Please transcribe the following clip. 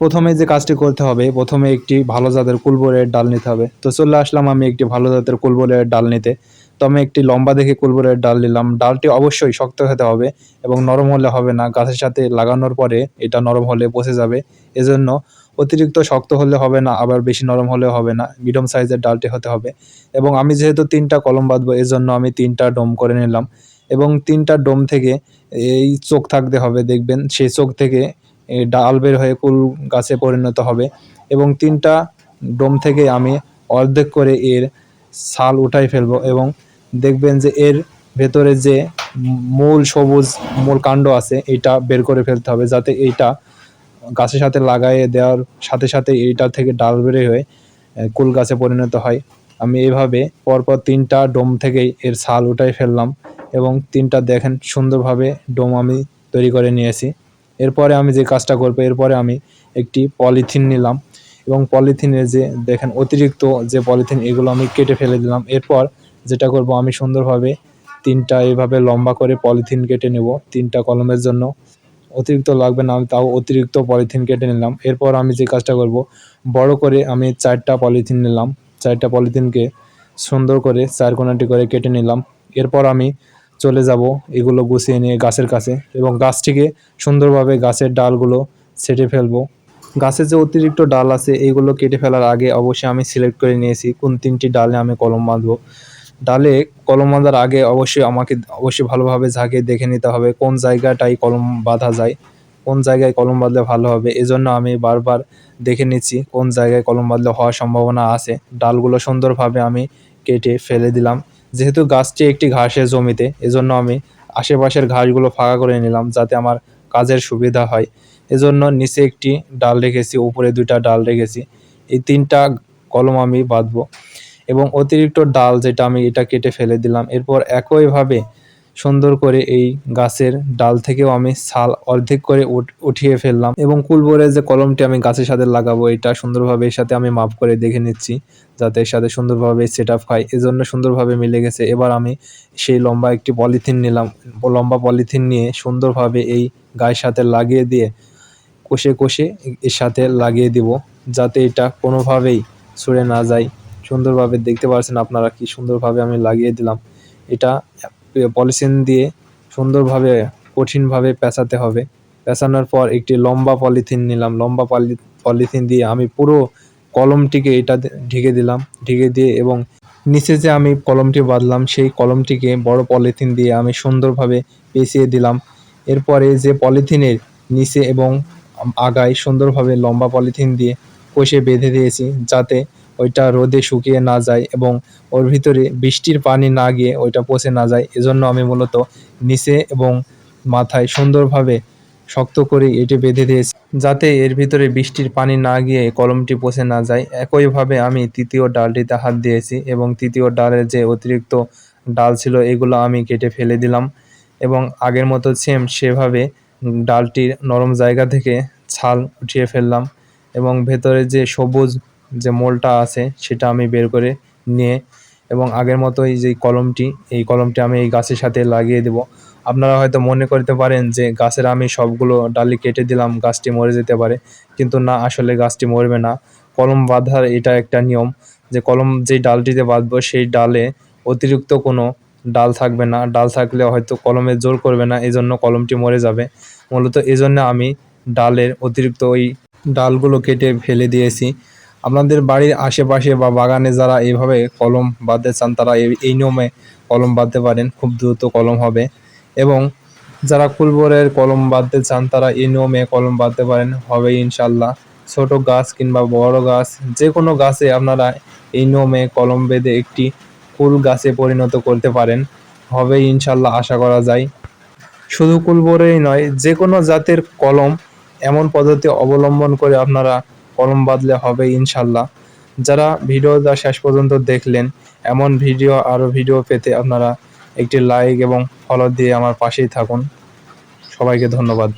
প্রথমে যে কাজটি করতে হবে, প্রথমে একটি ভালো জাতের কুলবরের ডাল নিতে হবে। তো চলে আসলাম আমি একটি ভালো জাতের কুলবরের ডাল নিতে। তো আমি একটি লম্বা দেখে কুলবরের ডাল নিলাম। ডালটি অবশ্যই শক্ত হতে হবে এবং নরম হলে হবে না। গাছের সাথে লাগানোর পরে এটা নরম হলে পচে যাবে। এজন্য অতিরিক্ত শক্ত হলে হবে না, আবার বেশি নরম হলে হবে না। মিডিয়াম সাইজের ডালটি হতে হবে। এবং আমি যেহেতু তিনটা কলম বাঁধবো, এজন্য আমি তিনটা ডোম করে নিলাম। এবং তিনটা ডোম থেকে এই চোখ থাকতে হবে, দেখবেন সেই চোখ থেকে ডাল বের হয়ে কুল গাছে পরিণত হবে এবং তিনটা ডোম থেকে আমি অর্ধেক করে এর ছাল উঠাই ফেলব এবং দেখবেন যে এর ভেতরে যে মূল সবুজ মূল কাণ্ড আছে এটা বের করে ফেলতে হবে যাতে এইটা গাছের সাথে লাগাইয়ে দেওয়ার সাথে সাথে এইটা থেকে ডাল বেরে হয়ে কুল গাছে পরিণত হয়। আমি এইভাবে পরপর তিনটা ডোম থেকেই এর ছাল উঠাই ফেললাম এবং তিনটা দেখেন সুন্দরভাবে ডোম আমি তৈরি করে নিয়েছি। এরপরে আমি যে কাজটা করব, এরপরে আমি একটি পলিথিন নিলাম এবং পলিথিনের যে দেখেন অতিরিক্ত যে পলিথিন, এগুলো আমি কেটে ফেলে দিলাম। এরপর যেটা করব, আমি সুন্দরভাবে তিনটা এভাবে লম্বা করে পলিথিন কেটে নেব। তিনটা কলমের জন্য অতিরিক্ত লাগবে না, আমি তাও অতিরিক্ত পলিথিন কেটে নিলাম। এরপর আমি যে কাজটা করব, বড় করে আমি চারটা পলিথিন নিলাম। চারটা পলিথিনকে সুন্দর করে চার কোনাটি করে কেটে নিলাম। এরপর আমি চলে যাব, এগুলো গুছিয়ে নিয়ে গাছের কাছে এবং গাছটিকে সুন্দরভাবে গাছের ডালগুলো ছেটে ফেলব। গাছের যে অতিরিক্ত ডাল আছে এইগুলো কেটে ফেলার আগে অবশ্যই আমি সিলেক্ট করে নিয়েছি, কোন তিনটি ডালে আমি কলম বাঁধবো। ডালে কলম বাঁধার আগে অবশ্যই আমাকে অবশ্যই ভালোভাবে ঝাঁকে দেখে নিতে হবে, কোন জায়গাটাই কলম বাঁধা যায়, কোন জায়গায় কলম বাঁধলে ভালো হবে, এজন্য আমি বারবার দেখে নিচ্ছি কোন জায়গায় কলম বাঁধলে হওয়ার সম্ভাবনা আছে। ডালগুলো সুন্দরভাবে আমি কেটে ফেলে দিলাম। যেহেতু গাছটি একটি ঘাসের জমিতে, এজন্য আমি আশেপাশের ঘাসগুলো ফাঁকা করে নিলাম যাতে আমার কাজের সুবিধা হয়। এজন্য নিচে একটি ডাল রেখেছি, উপরে দুইটা ডাল রেখেছি। এই তিনটা কলম আমি বাঁধবো এবং অতিরিক্ত ডাল যেটা আমি এটা কেটে ফেলে দিলাম। এরপর একইভাবে সুন্দর করে এই গাছের ডাল থেকেও আমি ছাল অর্ধেক করে উঠ- উঠিয়ে ফেললাম এবং কুলবরে যে কলমটি আমি গাছের সাথে লাগাবো, এটা সুন্দরভাবে এর সাথে আমি মাপ করে দেখে নিচ্ছি যাতে এর সাথে সুন্দরভাবে সেট আপ হয় এজন্য সুন্দরভাবে মিলে গেছে। এবার আমি সেই লম্বা একটি পলিথিন নিলাম। লম্বা পলিথিন নিয়ে সুন্দরভাবে এই গায়ের সাথে লাগিয়ে দিয়ে কষে কষে এর সাথে লাগিয়ে দিব যাতে এটা কোনোভাবেই ছুঁড়ে না যায়। সুন্দরভাবে দেখতে পাচ্ছেন আপনারা কি সুন্দরভাবে আমি লাগিয়ে দিলাম। এটা পলিথিন দিয়ে সুন্দরভাবে, কঠিনভাবে পেঁচাতে হবে। পেঁচানোর পর একটি লম্বা পলিথিন নিলাম। লম্বা পলি- পলিথিন দিয়ে আমি পুরো কলমটিকে এটা ঢেকে দিলাম। ঢেকে দিয়ে এবং নিচে যে আমি কলমটি বাঁধলাম, সেই কলমটিকে বড় পলিথিন দিয়ে আমি সুন্দরভাবে পেঁচিয়ে দিলাম। এরপরে যে পলিথিনের নিচে এবং আগায় সুন্দরভাবে লম্বা পলিথিন দিয়ে কষে বেঁধে দিয়েছি, যাতে ওইটা রোদে শুকিয়ে না যায় এবং ওর ভিতরে বৃষ্টির পানি না গিয়ে ওইটা পচে না যায়। এজন্য আমি মূলত নিচে এবং মাথায় সুন্দরভাবে শক্ত করে এটি বেঁধে দিয়েছি যাতে এর ভিতরে বৃষ্টির পানি না গিয়ে কলমটি পচে না যায়। একইভাবে আমি তৃতীয় ডালটিতে হাত দিয়েছি এবং তৃতীয় ডালের যে অতিরিক্ত ডাল ছিল এগুলো আমি কেটে ফেলে দিলাম এবং আগের মতো সেম সেভাবে ডালটির নরম জায়গা থেকে ছাল উঠিয়ে ফেললাম এবং ভেতরে যে সবুজ যে মোলটা আছে, সেটা আমি বের করে নিয়ে এবং আগের মতোই যে কলমটি, এই কলমটি আমি এই গাছের সাথে লাগিয়ে দেব। আপনারা হয়তো মনে করতে পারেন যে গাছের আমি সবগুলো ডালি কেটে দিলাম, গাছটি মরে যেতে পারে। কিন্তু না, আসলে গাছটি মরবে না। কলম বাঁধার এটা একটা নিয়ম যে কলম যে ডালটিতে বাঁধবো, সেই ডালে অতিরিক্ত কোনো ডাল থাকবে না। ডাল থাকলে হয়তো কলমে জোর করবে না, এজন্য কলমটি মরে যাবে। মূলত এজন্য আমি ডালের অতিরিক্ত ওই ডালগুলো কেটে ফেলে দিয়েছি। আপনাদের বাড়ির আশেপাশে বা বাগানে যারা এইভাবে কলম বাঁধতে চান, তারা এই- নিয়মে কলম বাঁধতে পারেন। খুব দ্রুত কলম হবে। এবং যারা কুলবরের কলম বাঁধতে চান, তারা এই নিয়মে কলম বাঁধতে পারেন। হবে ইনশাল্লাহ ছোট গাছ কিংবা বড় গাছ যে কোনো গাছে আপনারা এই নিয়মে কলম বেঁধে একটি কুল গাছে পরিণত করতে পারেন। হবে ইনশাল্লাহ আশা করা যায়। শুধু কুলবরেই নয় যে কোনো জাতের কলম এমন পদ্ধতি অবলম্বন করে আপনারা কলম বাদলে হবে ইনশাল্লাহ। যারা ভিডিওটা শেষ পর্যন্ত দেখলেন, এমন ভিডিও আরও ভিডিও পেতে আপনারা একটি লাইক এবং ফলো দিয়ে আমার পাশেই থাকুন। সবাইকে ধন্যবাদ।